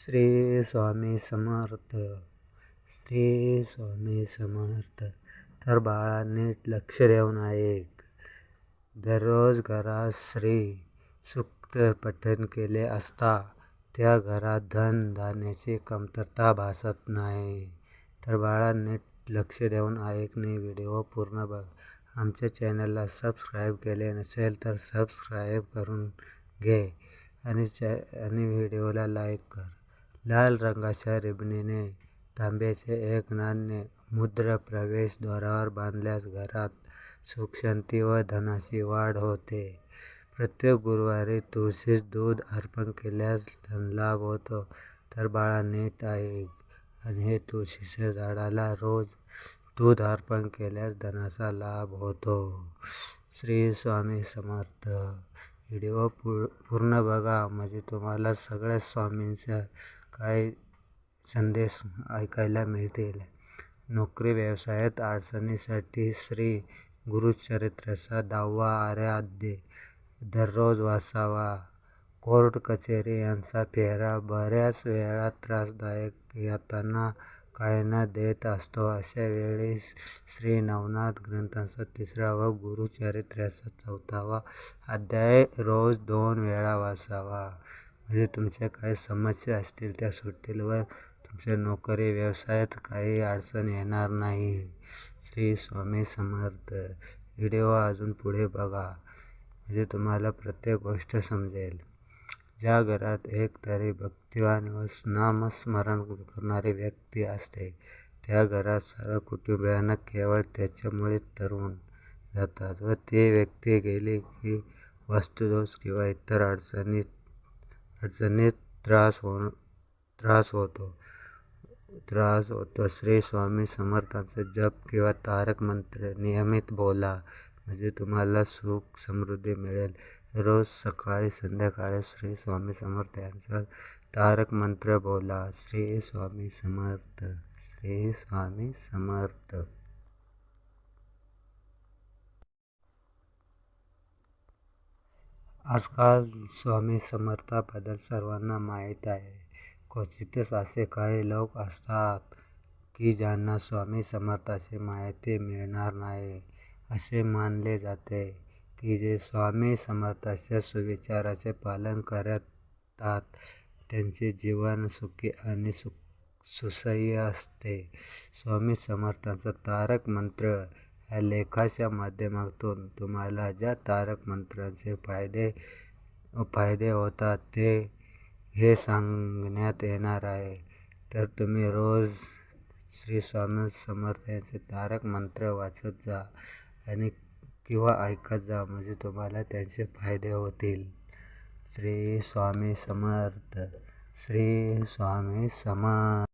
श्री स्वामी समर्थ श्री स्वामी समर्थ. तर बाळा नीट लक्ष देऊन ऐक. दररोज घरात श्री सुक्त पठन केले असता त्या घरात धन धान्याची कमतरता भासत नाही. तर बाळा नीट लक्ष देऊन ऐक नाही व्हिडिओ पूर्ण बघ. आमच्या चॅनलला सबस्क्राईब केले नसेल तर सबस्क्राईब करून घे आणि चॅ आणि व्हिडिओला लाईक कर. लाल रंगाच्या रिबनीने तांब्याचे एक नाणे मुद्र प्रवेशद्वारावर बांधल्यास घरात सुखशांती व धनाची वाढ होते. प्रत्येक गुरुवारी तुळशीस दूध अर्पण केल्यास धनलाभ होतो तर बाळा नीट ऐक आणि हे तुळशीच्या झाडाला रोज दूध अर्पण केल्यास धनाचा लाभ होतो. श्री स्वामी समर्थ. व्हिडिओ पू पूर्ण बघा. म्हणजे तुम्हाला सगळ्या स्वामींच्या काही संदेश ऐकायला मिळतील? नोकरी व्यवसायात अडचणीसाठी श्री गुरुचरित्राचा दहावा आराध्य दररोज वाचावा. कोर्ट कचेरी यांचा फेरा बऱ्याच वेळा त्रासदायक येताना कायना देत असतो. अशा वेळी श्री नवनाथ ग्रंथाचा तिसरा व गुरुचरित्राचा चौथावा अध्याय रोज दोन वेळा वाचावा. म्हणजे तुमच्या काही समस्या असतील त्या सुटतील व तुमच्या नोकरी व्यवसायात काही अडचण येणार नाही. श्री स्वामी समर्थ. व्हिडिओ अजून पुढे बघा. म्हणजे तुम्हाला प्रत्येक गोष्ट समजेल. ज्या घरात एक तरी भक्तिवान व नामस्मरण करणारी व्यक्ती असते त्या घरात सर्व कुटुंबियांना केवळ त्याच्यामुळे तरुण जातात व ती व्यक्ती गेली की वास्तुदोष किंवा इतर अडचणीत अडचणीत त्रास हो त्रास होतो. त्रास होतो. श्री स्वामी समर्थांचा जप किंवा तारक मंत्र नियमित बोला म्हणजे तुम्हाला सुख समृद्धी मिळेल. रोज सकाळी संध्याकाळी श्री स्वामी समर्थ यांचा तारक मंत्र बोला. श्री स्वामी समर्थ श्री स्वामी समर्थ. आजकाल स्वामी समर्थाबद्दल सर्वांना माहीत आहे. क्वचितच असे काही लोक असतात की ज्यांना स्वामी समर्थाची माहिती मिळणार नाही. असे मानले जाते की जे स्वामी समर्थाच्या सुविचाराचे पालन करतात त्यांचे जीवन सुखी आणि सु सुसह्य असते. स्वामी समर्थांचा तारक मंत्र या लेखाच्या माध्यमातून तुम्हाला ज्या तारक मंत्रांचे फायदे फायदे होतात ते हे सांगण्यात येणार आहे. तर तुम्ही रोज श्री स्वामी समर्थ यांचे तारक मंत्र वाचत जा आणि किंवा ऐकत जा म्हणजे तुम्हाला त्यांचे फायदे होतील. श्री स्वामी समर्थ श्री स्वामी समर्थ